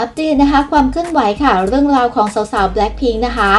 อัปเดตนะคะ ความเคลื่อนไหวค่ะ เรื่องราวของสาวๆ Blackpink นะคะ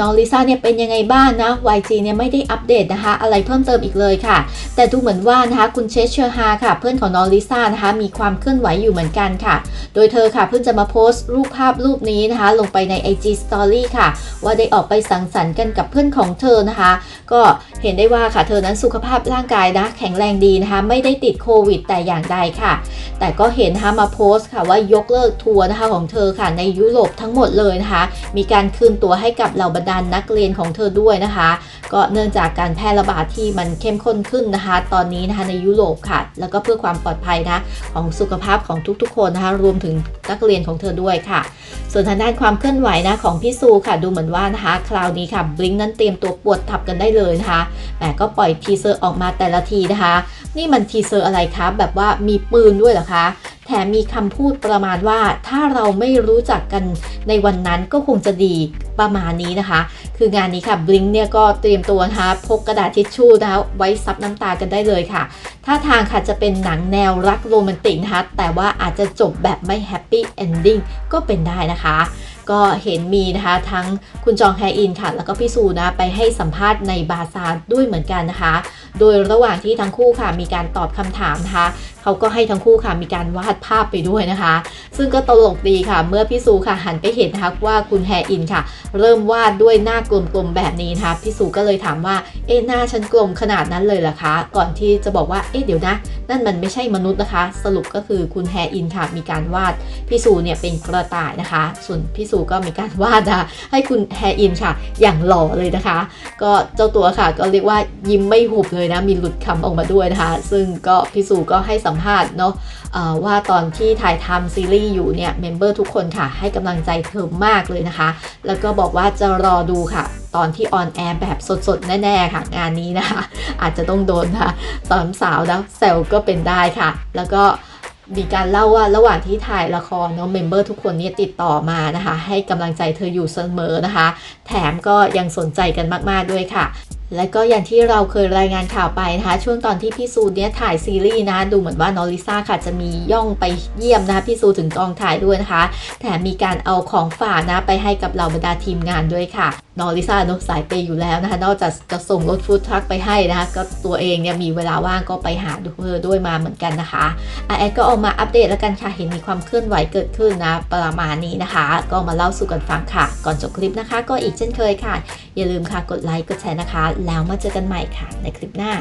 น้องลิซ่าเนี่ยเป็นยังไงบ้างนะ YG เนี่ยไม่ได้อัปเดตนะคะ อะไรเพิ่มเติมอีกเลยค่ะ แต่ดูเหมือนว่านะคะคุณเชสเชอร์ฮาค่ะ เพื่อนของน้องลิซ่านะคะ มีความเคลื่อนไหวอยู่เหมือนกันค่ะ โดยเธอค่ะเพิ่งจะมาโพสต์รูปภาพรูปนี้นะคะ ลงไปใน IG Story ค่ะ ว่าได้ออกไปสังสรรค์กันกับเพื่อนของเธอนะคะ ก็เห็นได้ว่าค่ะเธอนั้นสุขภาพร่างกายนะแข็งแรงดีนะคะ ไม่ได้ติดโควิด แต่อย่างใดค่ะ แต่ก็เห็นนะคะมาโพสต์ค่ะว่ายกเลิกทัวร์นะคะของเธอค่ะในยุโรปทั้งหมดเลยนะคะ มีการคืนตัวให้กับเหล่าบรรดานนักเรียนของเธอด้วยนะคะ ก็เนื่องจากการแพร่ระบาดที่มันเข้มข้นขึ้นนะคะ ตอนนี้นะคะในยุโรปค่ะ แล้วก็เพื่อความปลอดภัยนะของสุขภาพของทุกๆ คนนะคะ รวมถึงนักเรียนของเธอด้วยค่ะ ส่วนทางด้านความเคลื่อนไหวนะของพี่ซูค่ะ ดูเหมือนว่านะคะ คราวนี้ค่ะบลิงนั้นเตรียมตัวปวดทับกันได้เลยนะคะแต่ก็ปล่อยทีเซอร์ออกมาแต่ละทีนะคะ นี่มันทีเซอร์อะไรคะแบบว่ามีปืนด้วยเหรอคะ แถมมีคำพูดประมาณว่า ถ้าเราไม่รู้จักกันในวันนั้นก็คงจะดีประมาณนี้นะคะ คืองานนี้ค่ะบลิงเนี่ยก็เตรียมตัวนะคะพกกระดาษทิชชู่นะคะไว้ซับน้ำตากันได้เลยค่ะท่าทางค่ะจะเป็นหนังแนวรักโรแมนติกนะคะแต่ว่าอาจจะจบแบบไม่แฮปปี้เอนดิ้งก็เป็นได้นะคะ ก็เห็นมีนะคะ ทั้งคุณจองแฮอินค่ะ แล้วก็พี่ซูนะไปให้สัมภาษณ์ในบาซาร์ด้วยเหมือนกันนะคะ โดยระหว่างที่ทั้งคู่ค่ะมีการตอบคำถามนะคะเขาก็ให้ทั้งคู่ค่ะมีการวาดภาพไปด้วยนะคะ ซึ่งก็ตลกดีค่ะ เมื่อพี่ซูค่ะหันไปเห็นนะคะว่าคุณแฮอินค่ะ เริ่มวาดด้วยหน้ากลมๆแบบนี้นะคะพี่ซูก็เลยถามว่าเอ๊ะหน้าฉันกลมขนาดนั้นเลยเหรอคะ ก่อนที่จะบอกว่าเอ๊ะเดี๋ยวนะ นั่นมันไม่ใช่มนุษย์นะคะ สรุปก็คือคุณแฮอินค่ะมีการวาดพี่ซูเนี่ยเป็นกระต่ายนะคะ ส่วนพี่ซูก็มีการวาดนะคะให้คุณแฮอินค่ะ อย่างหล่อเลยนะคะ ก็เจ้าตัวค่ะก็เรียกว่ายิ้มไม่หุบเลยนะ มีหลุดคำออกมาด้วยนะคะ ซึ่งก็พี่ซูก็ให้สัมภาษณ์เนาะว่าตอนที่ถ่ายทำซีรีส์อยู่เนี่ยเมมเบอร์ทุกคนค่ะ ให้กำลังใจเธอมากเลยนะคะ แล้วก็บอกว่าจะรอดูค่ะ ตอนที่ออนแอร์แบบสดๆ แน่ๆค่ะ งานนี้นะคะ อาจจะต้องโดนนะคะตอนสาวแล้วแซวก็เป็นได้ค่ะ แล้วก็ มีการเล่าว่าระหว่างที่ถ่ายละครเนาะเมมเบอร์ทุกคนเนี่ยติดต่อมานะคะ ให้กำลังใจเธออยู่เสมอนะคะ แถมก็ยังสนใจกันมาก ๆ ด้วยค่ะและก็อย่างที่เราเคยรายงานข่าวไปนะคะ ช่วงตอนที่พี่ซูเนี่ยถ่ายซีรีส์นะดูเหมือนว่าน้องลิซ่าค่ะจะมีย่องไปเยี่ยมนะคะพี่ซูถึงกองถ่ายด้วยนะคะ แถมมีการเอาของฝากนะไปให้กับเหล่าบรรดาทีมงานด้วยค่ะ น้องลิซ่าเนอะสายเปย์อยู่แล้วนะคะ นอกจากจะส่งรถฟู้ดทรัคไปให้นะคะ ก็ตัวเองเนี่ยมีเวลาว่างก็ไปหาดูเธอด้วยมาเหมือนกันนะคะอะแอดก็ออกมาอัปเดตแล้วกันค่ะ เห็นมีความเคลื่อนไหวเกิดขึ้นนะ ประมาณนี้นะคะ ก็มาเล่าสู่กันฟังค่ะ ก่อนจบคลิปนะคะ ก็อีกเช่นเคยค่ะ อย่าลืมค่ะกดไลค์กดแชร์นะคะ แล้วมาเจอกันใหม่ค่ะในคลิปหน้า